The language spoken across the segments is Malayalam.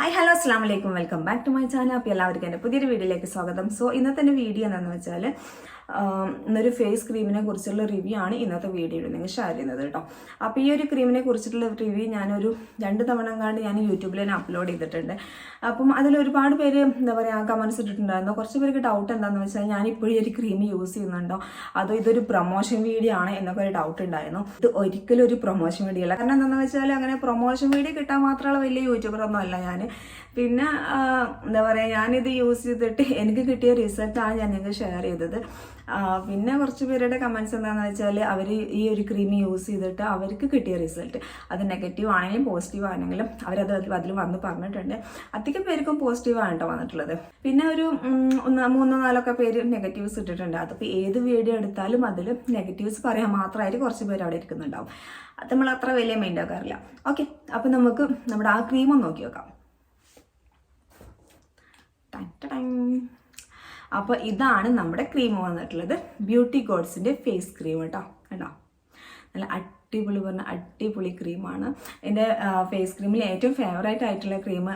ഹായ് ഹലോ അസ്സാം വലൈക്കും welcome back to my channel അപ്പോൾ എല്ലാവർക്കും എന്റെ പുതിയൊരു വീഡിയോയിലേക്ക് സ്വാഗതം. സോ ഇന്നത്തെ വീഡിയോ എന്താണെന്ന് വെച്ചാൽ ഇന്നൊരു ഫേസ് ക്രീമിനെ കുറിച്ചുള്ള റിവ്യൂ ആണ് ഇന്നത്തെ വീഡിയോയിൽ നിങ്ങൾ ഷെയർ ചെയ്യുന്നത് കേട്ടോ. അപ്പോൾ ഈ ഒരു ക്രീമിനെ കുറിച്ചിട്ടുള്ള റിവ്യൂ ഞാനൊരു രണ്ട് തവണ കണ്ട് ഞാൻ യൂട്യൂബിൽ തന്നെ അപ്ലോഡ് ചെയ്തിട്ടുണ്ട്. അപ്പം അതിൽ ഒരുപാട് പേര് എന്താ പറയുക കമൻസ് ഇട്ടിട്ടുണ്ടായിരുന്നു. കുറച്ച് പേർക്ക് ഡൗട്ട് എന്താണെന്ന് വെച്ചാൽ ഞാൻ ഇപ്പോഴും ഒരു ക്രീം യൂസ് ചെയ്യുന്നുണ്ടോ? അതോ ഇതൊരു പ്രൊമോഷൻ വീഡിയോ ആണ് എന്നൊക്കെ ഒരു ഡൗട്ട് ഉണ്ടായിരുന്നു. ഇത് ഒരിക്കലും ഒരു പ്രൊമോഷൻ വീഡിയോ അല്ല. കാരണം എന്താണെന്ന് വെച്ചാൽ അങ്ങനെ പ്രൊമോഷൻ വീഡിയോ കിട്ടാൻ മാത്രമുള്ള വലിയ യൂട്യൂബറൊന്നും അല്ല ഞാൻ പിന്നെ എന്താ പറയുക ഞാനിത് യൂസ് ചെയ്തിട്ട് എനിക്ക് കിട്ടിയ റിസൾട്ടാണ് ഞാൻ നിങ്ങൾക്ക് ഷെയർ ചെയ്തത്. പിന്നെ കുറച്ച് പേരുടെ കമൻസ് എന്താണെന്ന് വെച്ചാൽ അവർ ഈ ഒരു ക്രീം യൂസ് ചെയ്തിട്ട് അവർക്ക് കിട്ടിയ റിസൾട്ട് അത് നെഗറ്റീവ് ആണെങ്കിലും പോസിറ്റീവ് ആണെങ്കിലും അവരത് അതിൽ വന്ന് പറഞ്ഞിട്ടുണ്ട്. അധികം പേർക്കും പോസിറ്റീവ് ആണ് കേട്ടോ വന്നിട്ടുള്ളത്. പിന്നെ ഒരു മൂന്നോ നാലൊക്കെ പേര് നെഗറ്റീവ്സ് ഇട്ടിട്ടുണ്ട്. അതിപ്പോൾ ഏത് വീഡിയോ എടുത്താലും അതിൽ നെഗറ്റീവ്സ് പറയാൻ മാത്രമായിട്ട് കുറച്ച് പേര് അവിടെ ഇരിക്കുന്നുണ്ടാവും. അത് നമ്മൾ അത്ര വലിയ മൈൻഡ് ആക്കാറില്ല. ഓക്കെ അപ്പം നമുക്ക് നമ്മുടെ ആ ക്രീം നോക്കി നോക്കാം. അപ്പോൾ ഇതാണ് നമ്മുടെ ക്രീം വന്നിട്ടുള്ളത്. ബ്യൂട്ടി ഗോഡ്സിന്റെ ഫേസ് ക്രീം കേട്ടോ. കേട്ടോ നല്ല അടിപൊളി പറഞ്ഞ അടിപൊളി ക്രീമാണ് എന്റെ ഫേസ് ക്രീമിൽ ഏറ്റവും ഫേവറേറ്റ് ആയിട്ടുള്ള ക്രീം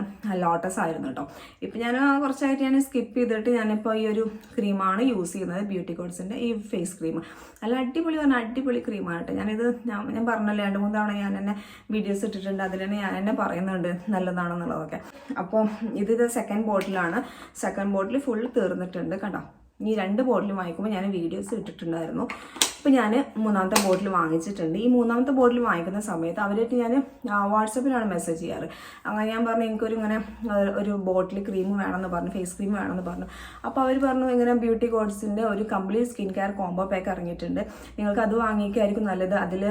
ലോട്ടസ് ആയിരുന്നു കേട്ടോ ഇപ്പം ഞാൻ കുറച്ചായിട്ട് ഞാൻ സ്കിപ്പ് ചെയ്തിട്ട് ഞാനിപ്പോൾ ഈ ഒരു ക്രീമാണ് യൂസ് ചെയ്യുന്നത് ബ്യൂട്ടി കോഡ്സിന്റെ ഈ ഫേസ് ക്രീം നല്ല അടിപൊളി പറഞ്ഞ അടിപൊളി ക്രീമാണ് കേട്ടോ ഞാനിത് ഞാൻ പറഞ്ഞല്ലോ രണ്ട് മൂന്ന് തവണ ഞാൻ തന്നെ വീഡിയോസ് ഇട്ടിട്ടുണ്ട് അതിൽ തന്നെ ഞാൻ തന്നെ പറയുന്നുണ്ട് നല്ലതാണെന്നുള്ളതൊക്കെ. അപ്പോൾ ഇത് സെക്കൻഡ് ബോട്ടിലാണ് സെക്കൻഡ് ബോട്ടിൽ ഫുൾ തീർന്നിട്ടുണ്ട് കേട്ടോ ഈ രണ്ട് ബോട്ടിലും വാങ്ങിക്കുമ്പോൾ ഞാൻ വീഡിയോസ് ഇട്ടിട്ടുണ്ടായിരുന്നു. അപ്പോൾ ഞാൻ മൂന്നാമത്തെ ബോട്ടിൽ വാങ്ങിച്ചിട്ടുണ്ട്. ഈ മൂന്നാമത്തെ ബോട്ടിൽ വാങ്ങിക്കുന്ന സമയത്ത് അവരായിട്ട് ഞാൻ വാട്സപ്പിലാണ് മെസ്സേജ് ചെയ്യാറ്. അങ്ങനെ ഞാൻ പറഞ്ഞു എനിക്കൊരു ഇങ്ങനെ ഒരു ബോട്ടിൽ ക്രീം വേണമെന്ന് പറഞ്ഞു ഫേസ് ക്രീം വേണമെന്ന് പറഞ്ഞു. അപ്പോൾ അവർ പറഞ്ഞു ഇങ്ങനെ ബ്യൂട്ടി കോഡ്സിന്റെ ഒരു complete skin care combo pack ഇറങ്ങിയിട്ടുണ്ട്. നിങ്ങൾക്ക് അത് വാങ്ങിക്കായിരിക്കും നല്ലത്. അതിൽ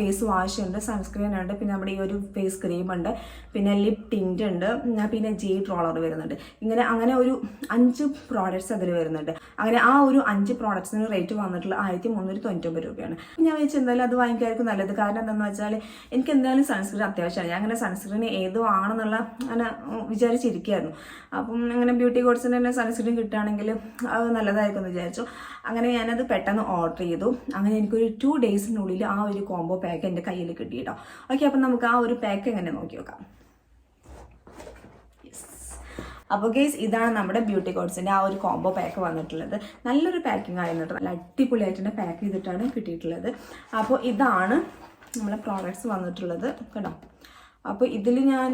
ഫേസ് വാഷ് ഉണ്ട് സൺസ്ക്രീൻ ഉണ്ട് പിന്നെ നമ്മുടെ ഈ ഒരു ഫേസ് ക്രീം ഉണ്ട് പിന്നെ ലിപ് ടിന്റ് ഉണ്ട് പിന്നെ ജെയ്ഡ് ട്രോളർ വരുന്നുണ്ട്. ഇങ്ങനെ അങ്ങനെ ഒരു അഞ്ച് പ്രോഡക്റ്റ്സ് അതിൽ വരുന്നുണ്ട്. അങ്ങനെ ആ ഒരു അഞ്ച് പ്രോഡക്ട്സിന് റേറ്റ് വന്നിട്ടുള്ള ആയിരത്തി മുന്നൂറ്റി തൊണ്ണൂറ്റൊമ്പത് രൂപയാണ്. ഞാൻ വെച്ച് എന്തായാലും അത് വാങ്ങിക്കായിരിക്കും നല്ലത്. കാരണം എന്താണെന്ന് വെച്ചാൽ എനിക്ക് എന്തായാലും സൺസ്ക്രീൻ അത്യാവശ്യമാണ്. ഞാൻ അങ്ങനെ സൺസ്ക്രീൻ ഏത് ആണെന്നുള്ള അങ്ങനെ വിചാരിച്ചിരിക്കുകയായിരുന്നു. അപ്പം അങ്ങനെ ബ്യൂട്ടി കോഡ്സിന്റെ തന്നെ സൺസ്ക്രീൻ കിട്ടുകയാണെങ്കിൽ അത് നല്ലതായിരിക്കും എന്ന് വിചാരിച്ചു. അങ്ങനെ ഞാനത് പെട്ടെന്ന് ഓർഡർ ചെയ്തു. അങ്ങനെ എനിക്കൊരു ടു ഡേയ്സിനുള്ളിൽ ആ ഒരു കോംബോ പാക്ക് എന്റെ കയ്യിൽ കിട്ടി കേട്ടോ. ഓക്കെ അപ്പം നമുക്ക് ആ ഒരു പാക്ക് എങ്ങനെ നോക്കി നോക്കാം. അപ്പോൾ ഗേസ് ഇതാണ് നമ്മുടെ ബ്യൂട്ടി കോഡ്സിന്റെ ആ ഒരു കോംബോ പാക്ക് വന്നിട്ടുള്ളത്. നല്ലൊരു പാക്കിംഗ് ആയിരുന്നു നല്ല അടിപൊളിയായിട്ട് പാക്ക് ചെയ്തിട്ടാണ് കിട്ടിയിട്ടുള്ളത്. അപ്പോൾ ഇതാണ് നമ്മളെ പ്രോഡക്റ്റ്സ് വന്നിട്ടുള്ളത്. കേട്ടോ? അപ്പോൾ ഇതിൽ ഞാൻ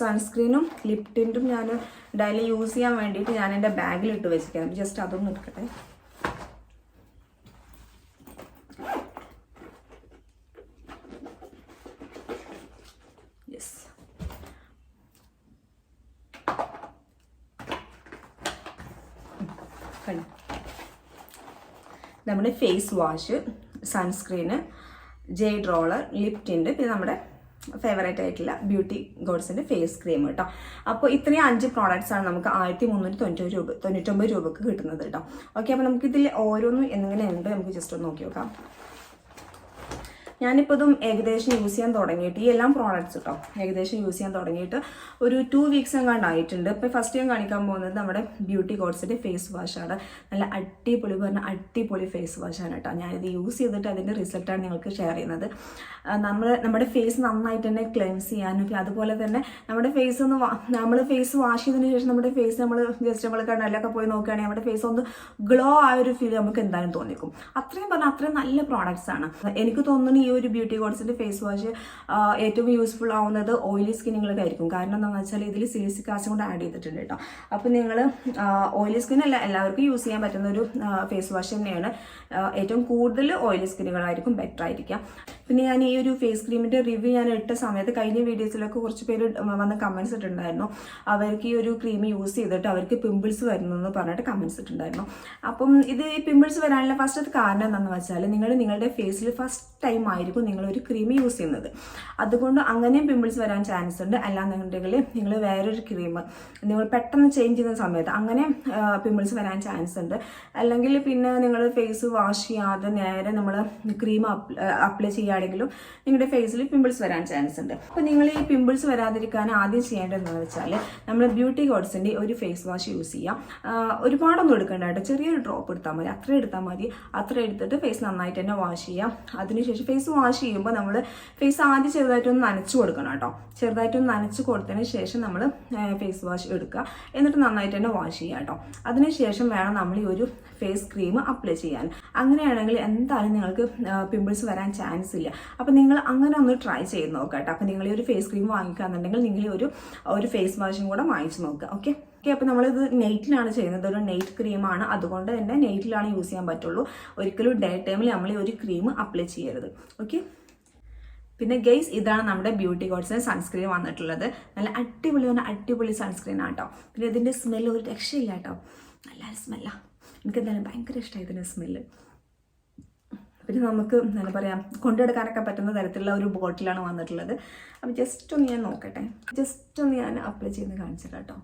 സൺസ്ക്രീനും ലിപ് ടിന്റും ഞാൻ ഡെയിലി യൂസ് ചെയ്യാൻ വേണ്ടിയിട്ട് ഞാൻ എന്റെ ബാഗിൽ ഇട്ട് ജസ്റ്റ് അതൊന്നും എടുക്കട്ടെ യെസ് കണ്ടോ നമ്മുടെ face wash sunscreen jade roller lip പിന്നെ നമ്മുടെ ഫേവറേറ്റ് ആയിട്ടുള്ള ബ്യൂട്ടി ഗോഡ്സിന്റെ ഫേസ് ക്രീം കേട്ടോ. അപ്പോൾ ഇത്രയും അഞ്ച് പ്രോഡക്റ്റ്സ് ആണ് നമുക്ക് ആയിരത്തി മുന്നൂറ്റി തൊണ്ണൂറ്റി രൂപ തൊണ്ണൂറ്റൊമ്പത് രൂപക്ക് കിട്ടുന്നത് കേട്ടോ. ഓക്കെ അപ്പോൾ നമുക്കിതിൽ ഓരോന്നും എങ്ങനെയുണ്ട് നമുക്ക് ജസ്റ്റ് ഒന്ന് നോക്കി നോക്കാം. ഞാനിപ്പോൾ ഇതും ഏകദേശം യൂസ് ചെയ്യാൻ തുടങ്ങിയിട്ട് ഈ എല്ലാം പ്രോഡക്റ്റ്സ് കേട്ടോ ഏകദേശം യൂസ് ചെയ്യാൻ തുടങ്ങിയിട്ട് ഒരു ടു വീക്സ് എങ്ങാണ്ട് ആയിട്ടുണ്ട്. ഇപ്പോൾ ഫസ്റ്റ് ഞാൻ കാണിക്കാൻ പോകുന്നത് നമ്മുടെ ബ്യൂട്ടി കോഡ്സിന്റെ ഫേസ് വാഷാണ് നല്ല അടിപൊളി പറഞ്ഞ അടിപൊളി ഫേസ് വാഷാണ് കേട്ടോ ഞാനിത് യൂസ് ചെയ്തിട്ട് അതിന്റെ റിസൾട്ടാണ് നിങ്ങൾക്ക് ഷെയർ ചെയ്യുന്നത്. നമ്മൾ നമ്മുടെ ഫേസ് നന്നായിട്ട് തന്നെ ക്ലെൻസ് ചെയ്യാനും അതുപോലെ തന്നെ നമ്മുടെ ഫേസ് ഒന്ന് നമ്മൾ ഫേസ് വാഷ് ചെയ്തതിന് ശേഷം നമ്മുടെ ഫേസ് നമ്മൾ ജസ്റ്റ് നമ്മൾ കണ്ണലൊക്കെ പോയി നോക്കുകയാണെങ്കിൽ നമ്മുടെ ഫേസ് ഒന്ന് ഗ്ലോ ആയ ഒരു ഫീൽ നമുക്ക് എന്തായാലും തോന്നിക്കും അത്രയും പറഞ്ഞാൽ അത്രയും നല്ല പ്രോഡക്റ്റ്സ് ആണ്. എനിക്ക് തോന്നുന്നു ഈ ഒരു ബ്യൂട്ടി കോഡ്സിന്റെ ഫേസ് വാഷ് ഏറ്റവും യൂസ്ഫുൾ ആവുന്നത് ഓയിലി സ്കിന്നുകൾക്ക് ആയിരിക്കും. കാരണം എന്താണെന്ന് വെച്ചാൽ ഇതിൽ സിലിസിക് ആസിഡ് കൂടെ ആഡ് ചെയ്തിട്ടുണ്ട് കേട്ടോ. അപ്പോൾ നിങ്ങൾ ഓയിലി സ്കിൻ അല്ല എല്ലാവർക്കും യൂസ് ചെയ്യാൻ പറ്റുന്ന ഒരു ഫേസ് വാഷ് തന്നെയാണ്. ഏറ്റവും കൂടുതൽ ഓയിലി സ്കിന്നുകളായിരിക്കും ബെറ്റർ ആയിരിക്കാം പിന്നെ ഞാൻ ഈ ഒരു ഫേസ് ക്രീമിന്റെ റിവ്യൂ ഞാൻ ഇട്ട സമയത്ത് കഴിഞ്ഞ വീഡിയോസിലൊക്കെ കുറച്ച് പേര് വന്ന് കമൻസ് ഇട്ടിട്ടുണ്ടായിരുന്നു. അവർക്ക് ഈ ഒരു ക്രീം യൂസ് ചെയ്തിട്ട് അവർക്ക് പിമ്പിൾസ് വരുന്നു എന്ന് പറഞ്ഞിട്ട് കമൻസ് ഇട്ടിട്ടുണ്ടായിരുന്നു. അപ്പം ഇത് ഈ പിമ്പിൾസ് വരാനുള്ള ഫസ്റ്റ് കാരണം എന്താണെന്ന് വെച്ചാൽ നിങ്ങൾ നിങ്ങളുടെ ഫേസിൽ ഫസ്റ്റ് ടൈം ആയിരിക്കും നിങ്ങൾ ഒരു ക്രീം യൂസ് ചെയ്യുന്നത്. അതുകൊണ്ട് അങ്ങനെയും പിമ്പിൾസ് വരാൻ ചാൻസ് ഉണ്ട്. അല്ലാന്നുണ്ടെങ്കിൽ നിങ്ങൾ വേറൊരു ക്രീം നിങ്ങൾ പെട്ടെന്ന് ചേഞ്ച് ചെയ്യുന്ന സമയത്ത് അങ്ങനെ പിമ്പിൾസ് വരാൻ ചാൻസ് ഉണ്ട്. അല്ലെങ്കിൽ പിന്നെ നിങ്ങൾ ഫേസ് വാഷ് ചെയ്യാതെ നേരെ നമ്മൾ ക്രീം അപ്ലൈ ചെയ്യുകയാണെങ്കിൽ എവിടെയെങ്കിലും നിങ്ങളുടെ ഫേസിൽ പിമ്പിൾസ് വരാൻ ചാൻസ് ഉണ്ട്. അപ്പോൾ നിങ്ങൾ ഈ പിമ്പിൾസ് വരാതിരിക്കാൻ ആദ്യം ചെയ്യേണ്ടതെന്ന് വെച്ചാൽ നമ്മൾ ബ്യൂട്ടി ഗോഡ്സിന്റെ ഒരു ഫേസ് വാഷ് യൂസ് ചെയ്യാം. ഒരുപാടൊന്നും എടുക്കേണ്ട കേട്ടോ. ചെറിയൊരു ഡ്രോപ്പ് എടുത്താൽ മതി. അത്ര എടുത്താൽ മതി. അത്ര എടുത്തിട്ട് ഫേസ് നന്നായിട്ട് തന്നെ വാഷ് ചെയ്യാം. അതിനുശേഷം ഫേസ് വാഷ് ചെയ്യുമ്പോൾ നമ്മൾ ഫേസ് ആദ്യം ചെറുതായിട്ടൊന്ന് നനച്ചു കൊടുക്കണം കേട്ടോ. ചെറുതായിട്ടൊന്ന് നനച്ചു കൊടുത്തതിന് ശേഷം നമ്മൾ ഫേസ് വാഷ് എടുക്കുക. എന്നിട്ട് നന്നായിട്ട് തന്നെ വാഷ് ചെയ്യാം കേട്ടോ. അതിനുശേഷം വേണം നമ്മൾ ഈ ഒരു ഫേസ് ക്രീം അപ്ലൈ ചെയ്യാൻ. അങ്ങനെയാണെങ്കിൽ എന്തായാലും നിങ്ങൾക്ക് പിമ്പിൾസ് വരാൻ ചാൻസ് ഇല്ല. അപ്പോൾ നിങ്ങൾ അങ്ങനെ ഒന്ന് ട്രൈ ചെയ്ത് നോക്കുക കേട്ടോ. അപ്പോൾ നിങ്ങൾ ഈ ഒരു ഫേസ് ക്രീം വാങ്ങിക്കുകയാണെന്നുണ്ടെങ്കിൽ നിങ്ങൾ ഒരു ഒരു ഫേസ് വാഷും കൂടെ വാങ്ങിച്ച് നോക്കുക ഓക്കെ ഓക്കെ അപ്പോൾ നമ്മളിത് നെയ്റ്റിലാണ് ചെയ്യുന്നത്. ഒരു നെയ്റ്റ് ക്രീമാണ് അതുകൊണ്ട് തന്നെ നെയ്റ്റിലാണ് യൂസ് ചെയ്യാൻ പറ്റുള്ളൂ. ഒരിക്കലും ഡേ ടൈമിൽ നമ്മൾ ഈ ഒരു ക്രീം അപ്ലൈ ചെയ്യരുത്. ഓക്കെ പിന്നെ ഗെയ്സ് ഇതാണ് നമ്മുടെ ബ്യൂട്ടി ഗോഡ്സിന് സൺസ്ക്രീൻ വന്നിട്ടുള്ളത്. നല്ല അടിപൊളി പറഞ്ഞാൽ അടിപൊളി സൺസ്ക്രീൻ ആട്ടോ പിന്നെ ഇതിന്റെ സ്മെല്ല് ഒരു രക്ഷയില്ല കേട്ടോ നല്ല സ്മെല്ലാണ് എനിക്ക് എന്തായാലും ഭയങ്കര ഇഷ്ടമായി ഇതിന്റെ സ്മെല്ല് പിന്നെ നമുക്ക് എന്താ പറയുക കൊണ്ടെടുക്കാനൊക്കെ പറ്റുന്ന തരത്തിലുള്ള ഒരു ബോട്ടിലാണ് വന്നിട്ടുള്ളത്. അപ്പോൾ ജസ്റ്റ് ഒന്ന് ഞാൻ നോക്കട്ടെ. ജസ്റ്റ് ഒന്ന് ഞാൻ അപ്ലൈ ചെയ്ത് കാണിച്ചിട്ട് കേട്ടോ.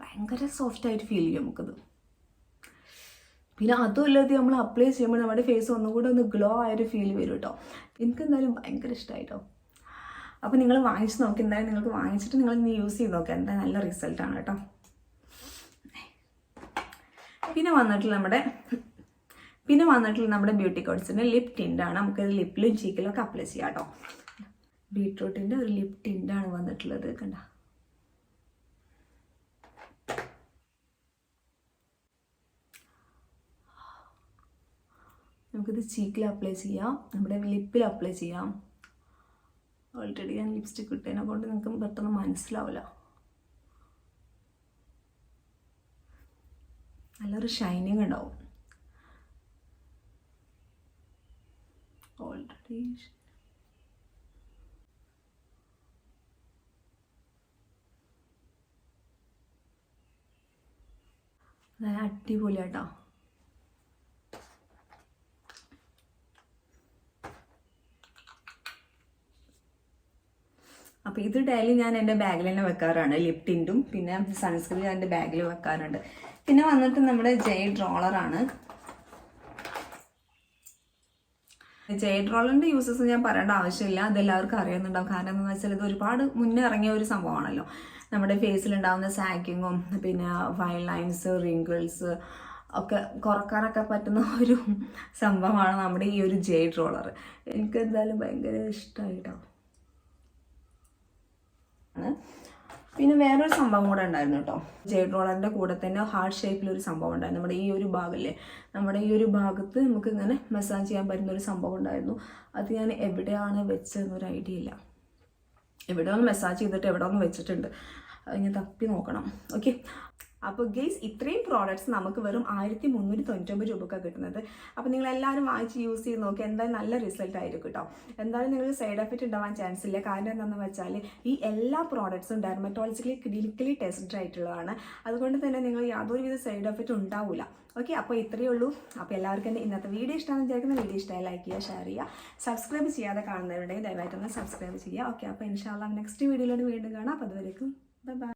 ഭയങ്കര സോഫ്റ്റ് ആയിട്ട് ഫീൽ ചെയ്യും നമുക്കത്. പിന്നെ അതുമല്ലാതെ നമ്മൾ അപ്ലൈ ചെയ്യുമ്പോൾ നമ്മുടെ ഫേസ് ഒന്നും കൂടെ ഒന്ന് ഗ്ലോ ആയൊരു ഫീൽ വരും കേട്ടോ. എനിക്ക് എന്തായാലും ഭയങ്കര ഇഷ്ടമായിട്ടോ അപ്പോൾ നിങ്ങൾ വാങ്ങിച്ച് നോക്കി. എന്തായാലും നിങ്ങൾക്ക് വാങ്ങിച്ചിട്ട് നിങ്ങൾ ഇന്ന് യൂസ് ചെയ്ത് നോക്കുക എന്തായാലും നല്ല റിസൾട്ടാണ് കേട്ടോ. പിന്നെ വന്നിട്ടുള്ള നമ്മുടെ പിന്നെ വന്നിട്ടുള്ള നമ്മുടെ ബ്യൂട്ടി കോഡ്സിന്റെ ലിപ് ടിന്റാണ് നമുക്ക് ലിപ്പിലും ചീക്കിലും ഒക്കെ അപ്ലൈ ചെയ്യാം കേട്ടോ. ബീട്രൂട്ടിന്റെ ഒരു ലിപ് ടിന്റാണ് വന്നിട്ടുള്ളത് കണ്ട. നമുക്കിത് ചീക്കിൽ അപ്ലൈ ചെയ്യാം. നമ്മുടെ ലിപ്പിൽ അപ്ലൈ ചെയ്യാം. ഓൾറെഡി ഞാൻ ലിപ്സ്റ്റിക് ഇട്ടതിനെ കൊണ്ട് നിങ്ങൾക്ക് പെട്ടെന്ന് മനസ്സിലാവില്ല നല്ലൊരു ഷൈനിങ് ഉണ്ടാവും ഓൾറെഡി അടിപൊളിയാട്ടോ. അപ്പോൾ ഇത് ഡെയിലി ഞാൻ എന്റെ ബാഗിൽ തന്നെ വെക്കാറാണ് ലിപ് പിന്നെ സൺസ്ക്രീൻ എന്റെ ബാഗിൽ വെക്കാറുണ്ട്. പിന്നെ വന്നിട്ട് നമ്മുടെ ജെയ്ഡ് റോളറാണ് ജെയ്ഡ് റോളറിന്റെ യൂസസ് ഞാൻ പറയേണ്ട ആവശ്യമില്ല അതെല്ലാവർക്കും അറിയുന്നുണ്ടാവും. കാരണം എന്താണെന്ന് വെച്ചാൽ ഇത് ഒരുപാട് മുന്നേ ഇറങ്ങിയ ഒരു സംഭവമാണല്ലോ. നമ്മുടെ ഫേസിൽ ഉണ്ടാകുന്ന സാക്കിങ്ങും പിന്നെ ഫൈൻ ലൈൻസ് റിങ്കിൾസ് ഒക്കെ കുറക്കാനൊക്കെ പറ്റുന്ന ഒരു സംഭവമാണ് നമ്മുടെ ഈ ഒരു ജെയ്ഡ് റോളർ എനിക്ക് എന്തായാലും ഭയങ്കര ഇഷ്ടമായിട്ടോ. പിന്നെ വേറൊരു സംഭവം കൂടെ ഉണ്ടായിരുന്നു കേട്ടോ. ജെയ്ഡ് റോളറിന്റെ കൂടെ തന്നെ ഹാർട്ട് ഷേപ്പിൽ ഒരു സംഭവം ഉണ്ടായിരുന്നു. നമ്മുടെ ഈ ഒരു ഭാഗമല്ലേ നമ്മുടെ ഈ ഒരു ഭാഗത്ത് നമുക്ക് ഇങ്ങനെ മസാജ് ചെയ്യാൻ പറ്റുന്ന ഒരു സംഭവം ഉണ്ടായിരുന്നു. അത് ഞാൻ എവിടെയാണ് വെച്ചതെന്നൊരു ഐഡിയ ഇല്ല. എവിടെ ഒന്ന് മെസ്സാജ് ചെയ്തിട്ട് എവിടെ ഒന്ന് വെച്ചിട്ടുണ്ട്. ഞാൻ തപ്പി നോക്കണം. ഓക്കെ അപ്പോൾ ഗെയ്സ് ഇത്രയും പ്രോഡക്റ്റ്സ് നമുക്ക് വെറും ആയിരത്തി മുന്നൂറ്റി തൊണ്ണൂറ്റൊമ്പത് രൂപക്കാണ് കിട്ടുന്നത്. അപ്പോൾ നിങ്ങൾ എല്ലാവരും വാങ്ങിച്ച് യൂസ് ചെയ്ത് നോക്കി എന്തായാലും നല്ല റിസൾട്ട് ആയിരിക്കും കേട്ടോ. എന്തായാലും നിങ്ങൾക്ക് സൈഡ് എഫക്റ്റ് ഉണ്ടാവാൻ ചാൻസ് ഇല്ല. കാരണം എന്താണെന്ന് വെച്ചാൽ ഈ എല്ലാ പ്രോഡക്ട്സും ഡെർമറ്റോളജിക്കലി ക്ലിനിക്കലി ടെസ്റ്റഡ് ആയിട്ടുള്ളതാണ്. അതുകൊണ്ട് തന്നെ നിങ്ങൾ യാതൊരുവിധ സൈഡ് എഫക്റ്റ് ഉണ്ടാവില്ല ഓക്കെ അപ്പോൾ ഇത്രയേ ഉള്ളൂ. അപ്പോൾ എല്ലാവർക്കും ഇന്നത്തെ വീഡിയോ ഇഷ്ടമാണെന്ന് വിചാരിക്കുന്ന. വീഡിയോ ഇഷ്ടമായി ലൈക്ക് ചെയ്യുക ഷെയർ ചെയ്യുക. സബ്സ്ക്രൈബ് ചെയ്യാതെ കാണുന്നവരുണ്ടെങ്കിൽ ദയവായിട്ടൊന്ന് സബ്സ്ക്രൈബ് ചെയ്യുക. ഓക്കെ അപ്പോൾ ഇൻഷാല്ല നെക്സ്റ്റ് വീഡിയോയിലൂടെ വീണ്ടും കാണാം. അപ്പോൾ അതുവരേക്കും ബൈ ബൈ